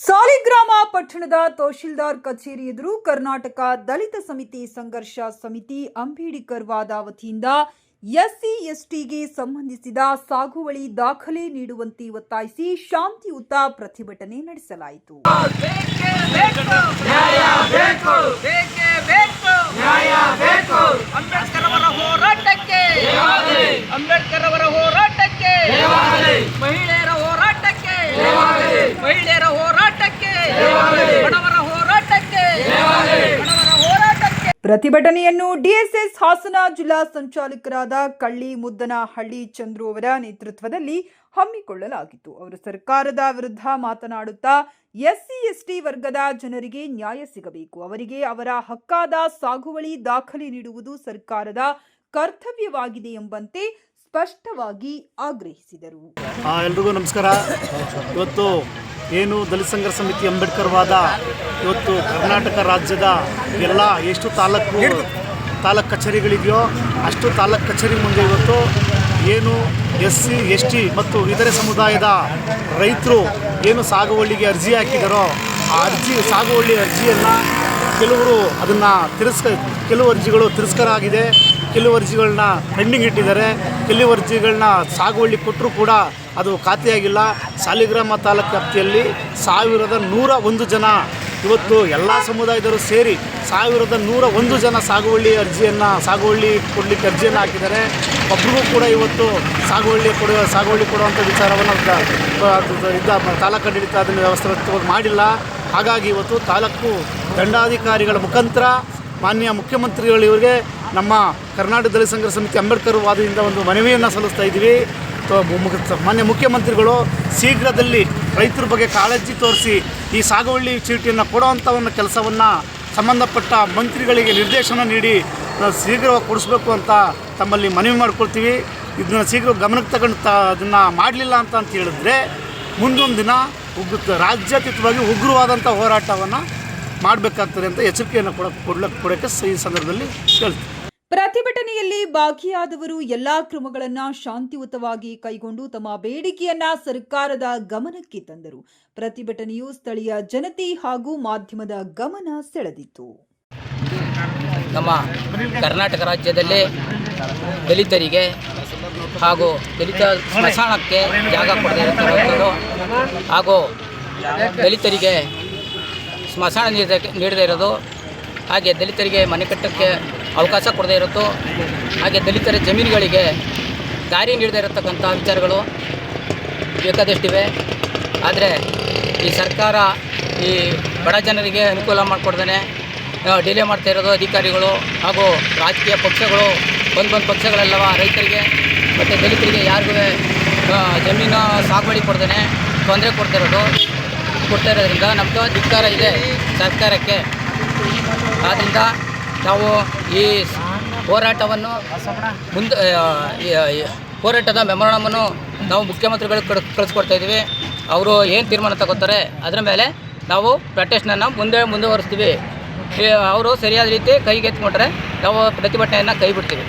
ಸಾಲಿಗ್ರಾಮ ಪಟ್ಟಣದ ತಹಶೀಲ್ದಾರ್ ಕಚೇರಿ ಎದುರು ಕರ್ನಾಟಕ ದಲಿತ ಸಮಿತಿ ಸಂಘರ್ಷ ಸಮಿತಿ ಅಂಬೇಡ್ಕರ್ ವಾದ ವತಿಯಿಂದ ಎಸ್ಸಿ ಎಸ್ಟಿಗೆ ಸಂಬಂಧಿಸಿದ ಸಾಗುವಳಿ ದಾಖಲೆ ನೀಡುವಂತೆ ಒತ್ತಾಯಿಸಿ ಶಾಂತಿಯುತ ಪ್ರತಿಭಟನೆ ನಡೆಸಲಾಯಿತು. ಬೇಕೇ ಬೇಕು ನ್ಯಾಯ ಬೇಕು ಬೇಕೇ ಬೇಕು ನ್ಯಾಯ ಬೇಕು ಅಂಬೇಡ್ಕರ್ ಅವರ ಹೋರಾಟಕ್ಕೆ. ಅಂಬೇಡ್ಕರ್ ಅವರ ಹೋರಾಟಕ್ಕೆ ಮಹಿಳೆಯರ ಹೋರಾಟಕ್ಕೆ ಬಡವರ ಹೋರಾಟಕ್ಕೆ ಬಡವರ ಹೋರಾಟಕ್ಕೆ ಪ್ರತಿಭಟನೆಯನ್ನು ಡಿಎಸ್ಎಸ್ ಹಾಸನ ಜಿಲ್ಲಾ ಸಂಚಾಲಕರಾದ ಕಳ್ಳಿ ಮುದ್ದನಹಳ್ಳಿ ಚಂದ್ರು ಅವರ ನೇತೃತ್ವದಲ್ಲಿ ಹಮ್ಮಿಕೊಳ್ಳಲಾಗಿತ್ತು. ಅವರು ಸರ್ಕಾರದ ವಿರುದ್ಧ ಮಾತನಾಡುತ್ತಾ ಎಸ್ಸಿ, ಎಸ್ಟಿ ವರ್ಗದ ಜನರಿಗೆ ನ್ಯಾಯ ಸಿಗಬೇಕು. ಅವರಿಗೆ ಅವರ ಹಕ್ಕಾದ ಸಾಗುವಳಿ ದಾಖಲೆ ನೀಡುವುದು ಸರ್ಕಾರದ ಕರ್ತವ್ಯವಾಗಿದೆ ಎಂಬಂತೆ ಸ್ಪಷ್ಟವಾಗಿ ಆಗ್ರಹಿಸಿದರು. ಎಲ್ರಿಗೂ ನಮಸ್ಕಾರ. ಇವತ್ತು ಏನು ದಲಿತ ಸಂಘರ್ಷ ಸಮಿತಿ ಅಂಬೇಡ್ಕರ್ ವಾದ ಇವತ್ತು ಕರ್ನಾಟಕ ರಾಜ್ಯದ ಎಲ್ಲ ಎಷ್ಟು ತಾಲೂಕು ತಾಲೂಕು ಕಚೇರಿಗಳಿದೆಯೋ ಅಷ್ಟು ತಾಲೂಕು ಕಚೇರಿ ಮುಂದೆ ಇವತ್ತು ಏನು ಎಸ್ ಸಿ, ಎಸ್ ಟಿ ಮತ್ತು ಇತರೆ ಸಮುದಾಯದ ರೈತರು ಏನು ಸಾಗುವಳ್ಳಿಗೆ ಅರ್ಜಿ ಹಾಕಿದಾರೋ ಆ ಅರ್ಜಿ ಸಾಗುವಳ್ಳಿ ಅರ್ಜಿಯನ್ನು ಕೆಲವರು ಅದನ್ನು ತಿರಸ್ಕ, ಕೆಲವು ಅರ್ಜಿಗಳು ತಿರಸ್ಕಾರ ಆಗಿದೆ, ಕೆಲವು ಅರ್ಜಿಗಳನ್ನ ಪೆಂಡಿಂಗ್ ಇಟ್ಟಿದ್ದಾರೆ, ಕೆಲವು ಅರ್ಜಿಗಳನ್ನ ಸಾಗುವಳಿ ಕೊಟ್ಟರೂ ಕೂಡ ಅದು ಖಾತೆಯಾಗಿಲ್ಲ ಸಾಲಿಗ್ರಾಮ ತಾಲೂಕು ವ್ಯಾಪ್ತಿಯಲ್ಲಿ ಸಾವಿರದ ನೂರ ಒಂದು ಜನ ಇವತ್ತು ಎಲ್ಲ ಸಮುದಾಯದವರು ಸೇರಿ ಸಾವಿರದ ನೂರ ಒಂದು ಜನ ಸಾಗುವಳ್ಳಿ ಅರ್ಜಿಯನ್ನು, ಸಾಗುವಳ್ಳಿ ಕೊಡಲಿಕ್ಕೆ ಅರ್ಜಿಯನ್ನು ಹಾಕಿದ್ದಾರೆ. ಒಬ್ಬರಿಗೂ ಕೂಡ ಇವತ್ತು ಸಾಗುವಳ್ಳಿ ಕೊಡುವ ಸಾಗುವಳ್ಳಿ ಕೊಡುವಂಥ ವಿಚಾರವನ್ನು ಇದ್ದ ತಾಲೂಕು ಆಡಳಿತ ಅದನ್ನು ವ್ಯವಸ್ಥೆ ಮಾಡಿಲ್ಲ. ಹಾಗಾಗಿ ಇವತ್ತು ತಾಲೂಕು ದಂಡಾಧಿಕಾರಿಗಳ ಮುಖಾಂತರ ಮಾನ್ಯ ಮುಖ್ಯಮಂತ್ರಿಗಳಿವರಿಗೆ ನಮ್ಮ ಕರ್ನಾಟಕ ದಲಿತ ಸಂಘರ್ಷ ಸಮಿತಿ ಅಂಬೇಡ್ಕರ್ ವಾದದಿಂದ ಒಂದು ಮನವಿಯನ್ನು ಸಲ್ಲಿಸ್ತಾ ಇದ್ದೀವಿ. ಮಾನ್ಯ ಮುಖ್ಯಮಂತ್ರಿಗಳು ಶೀಘ್ರದಲ್ಲಿ ರೈತರ ಬಗ್ಗೆ ಕಾಳಜಿ ತೋರಿಸಿ ಈ ಸಾಗುವಳಿ ಚೀಟಿಯನ್ನು ಕೊಡುವಂಥ ಒಂದು ಕೆಲಸವನ್ನು ಸಂಬಂಧಪಟ್ಟ ಮಂತ್ರಿಗಳಿಗೆ ನಿರ್ದೇಶನ ನೀಡಿ ಶೀಘ್ರವಾಗಿ ಕೊಡಿಸ್ಬೇಕು ಅಂತ ತಮ್ಮಲ್ಲಿ ಮನವಿ ಮಾಡ್ಕೊಳ್ತೀವಿ. ಇದನ್ನ ಶೀಘ್ರ ಗಮನಕ್ಕೆ ತಗೊಂಡು ತ ಅದನ್ನು ಮಾಡಲಿಲ್ಲ ಅಂತ ಅಂತ ಹೇಳಿದ್ರೆ ಮುಂದೊಂದು ದಿನ ಉಗ್ರ ರಾಜ್ಯಾತೀತವಾಗಿ ಉಗ್ರವಾದಂಥ ಹೋರಾಟವನ್ನು ಮಾಡಬೇಕಾಗ್ತದೆ ಅಂತ ಎಚ್ಚರಿಕೆಯನ್ನು ಕೊಡ ಕೊಡ್ಲಕ್ಕೆ ಕೊಡೋಕ್ಕೆ ಈ ಸಂದರ್ಭದಲ್ಲಿ ಹೇಳ್ತೀನಿ ಪ್ರತಿಭಟನೆಯಲ್ಲಿ ಭಾಗಿಯಾದವರು ಎಲ್ಲಾ ಕ್ರಮಗಳನ್ನು ಶಾಂತಿಯುತವಾಗಿ ಕೈಗೊಂಡು ತಮ್ಮ ಬೇಡಿಕೆಯನ್ನ ಸರ್ಕಾರದ ಗಮನಕ್ಕೆ ತಂದರು. ಪ್ರತಿಭಟನೆಯು ಸ್ಥಳೀಯ ಜನತೆ ಹಾಗೂ ಮಾಧ್ಯಮದ ಗಮನ ಸೆಳೆದಿತ್ತು. ನಮ್ಮ ಕರ್ನಾಟಕ ರಾಜ್ಯದಲ್ಲಿ ದಲಿತರಿಗೆ ಹಾಗೂ ದಲಿತ ಸ್ಮಶಾನಕ್ಕೆ ಜಾಗ ಕೊಡದೇ ಹಾಗೂ ದಲಿತರಿಗೆ ಸ್ಮಶಾನ ನೀಡದೇ ಇರೋದು. ಹಾಗೆ ದಲಿತರಿಗೆ ಮನೆ ಕಟ್ಟಕ್ಕೆ ಅವಕಾಶ ಕೊಡದೇ ಇರುತ್ತೋ? ಹಾಗೆ ದಲಿತರ ಜಮೀನುಗಳಿಗೆ ದಾರಿ ನೀಡದೇ ಇರತಕ್ಕಂಥ ವಿಚಾರಗಳು ಬೇಕಾದಷ್ಟಿವೆ. ಆದರೆ ಈ ಸರ್ಕಾರ ಈ ಬಡ ಜನರಿಗೆ ಅನುಕೂಲ ಮಾಡಿಕೊಡ್ದೇ ಡಿಲೇ ಮಾಡ್ತಾ ಇರೋದು ಅಧಿಕಾರಿಗಳು ಹಾಗೂ ರಾಜಕೀಯ ಪಕ್ಷಗಳು ಒಂದು ಒಂದು ಪಕ್ಷಗಳೆಲ್ಲವ ರೈತರಿಗೆ ಮತ್ತು ದಲಿತರಿಗೆ ಯಾರಿಗೂ ಜಮೀನು ಸಾಗುವಳಿ ಕೊಡ್ದೇ ತೊಂದರೆ ಕೊಡ್ತಾ ಇರೋದು. ಕೊಡ್ತಾ ಇರೋದ್ರಿಂದ ನಮ್ಮದು ಧಿಕ್ಕಾರ ಇದೆ ಸರ್ಕಾರಕ್ಕೆ. ಆದ್ದರಿಂದ ನಾವು ಈ ಹೋರಾಟವನ್ನು ಮುಂದೆ ಹೋರಾಟದ ಮೆಮೊರಾಂಡಮನ್ನು ನಾವು ಮುಖ್ಯಮಂತ್ರಿಗಳಿಗೆ ಕಳ್ ಕಳಿಸ್ಕೊಡ್ತಾ ಇದ್ದೀವಿ. ಅವರು ಏನು ತೀರ್ಮಾನ ತಗೋತಾರೆ, ಅದರ ಮೇಲೆ ನಾವು ಪ್ರೊಟೆಸ್ಟನ್ನು ಮುಂದೆ, ಮುಂದುವರಿಸ್ತೀವಿ. ಅವರು ಸರಿಯಾದ ರೀತಿ ಕೈಗೆತ್ಕೊಂಡ್ರೆ ನಾವು ಪ್ರತಿಭಟನೆಯನ್ನು ಕೈ ಬಿಡ್ತೀವಿ.